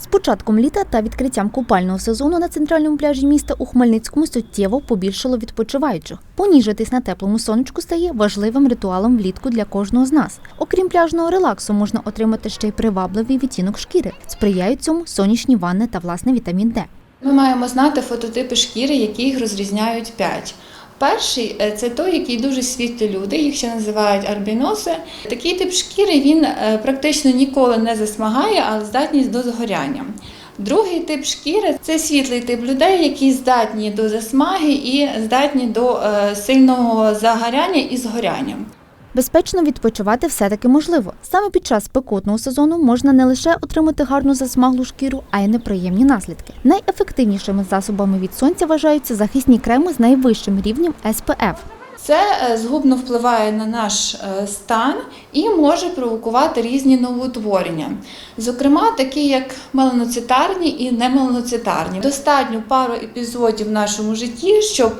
З початком літа та відкриттям купального сезону на центральному пляжі міста у Хмельницькому суттєво побільшало відпочиваючих. Поніжитись на теплому сонечку стає важливим ритуалом влітку для кожного з нас. Окрім пляжного релаксу, можна отримати ще й привабливий відтінок шкіри. Сприяють цьому сонячні ванни та власне вітамін Д. Ми маємо знати фототипи шкіри, які їх розрізняють 5. Перший е, це той, який дуже світлі люди, їх ще називають арбіноси. Такий тип шкіри він е, практично ніколи не засмагає, а здатність до згоряння. Другий тип шкіри це світлий тип людей, які здатні до засмаги і здатні до е, сильного загоряння і згоряння. Безпечно відпочивати все-таки можливо. Саме під час спекотного сезону можна не лише отримати гарну засмаглу шкіру, а й неприємні наслідки. Найефективнішими засобами від сонця вважаються захисні креми з найвищим рівнем SPF. Це е, згубно впливає на наш е, стан і може провокувати різні новоутворення. Зокрема, такі як меланоцитарні і немеланоцитарні. Достатньо пару епізодів в нашому житті, щоб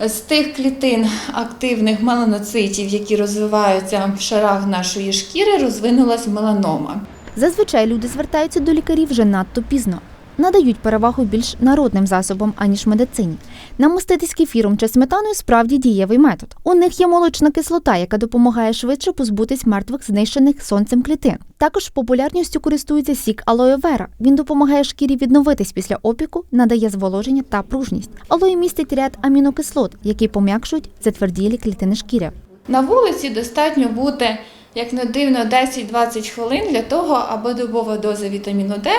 з тих клітин активних меланоцитів, які розвиваються в шарах нашої шкіри, розвинулась меланома. Зазвичай люди звертаються до лікарів вже надто пізно. Надають перевагу більш народним засобам, аніж медицині. Намаститись кефіром чи сметаною справді дієвий метод. У них є молочна кислота, яка допомагає швидше позбутись мертвих знищених сонцем клітин. Також популярністю користується сік алоє вера. Він допомагає шкірі відновитись після опіку, надає зволоження та пружність. Алоє містить ряд амінокислот, які пом'якшують затверділі клітини шкіри. На вулиці достатньо бути, як не дивно, 10-20 хвилин для того, аби добова доза вітаміну Д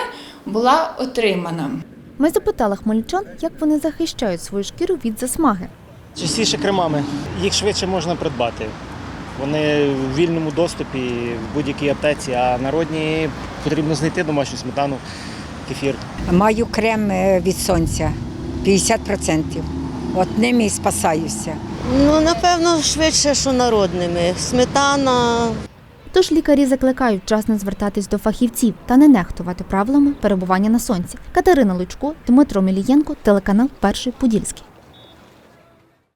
була отримана. Ми запитали хмельничан, як вони захищають свою шкіру від засмаги. Частіше кремами. Їх швидше можна придбати. Вони в вільному доступі в будь-якій аптеці, а народні потрібно знайти домашню сметану, кефір. Маю крем е, від сонця 50%. От ними і спасаюся. Ну, напевно, швидше, що народними. Сметана, Тож лікарі закликають вчасно звертатись до фахівців та не нехтувати правилами перебування на сонці. Катерина Лучко, Дмитро Мілієнко, телеканал Перший Подільський.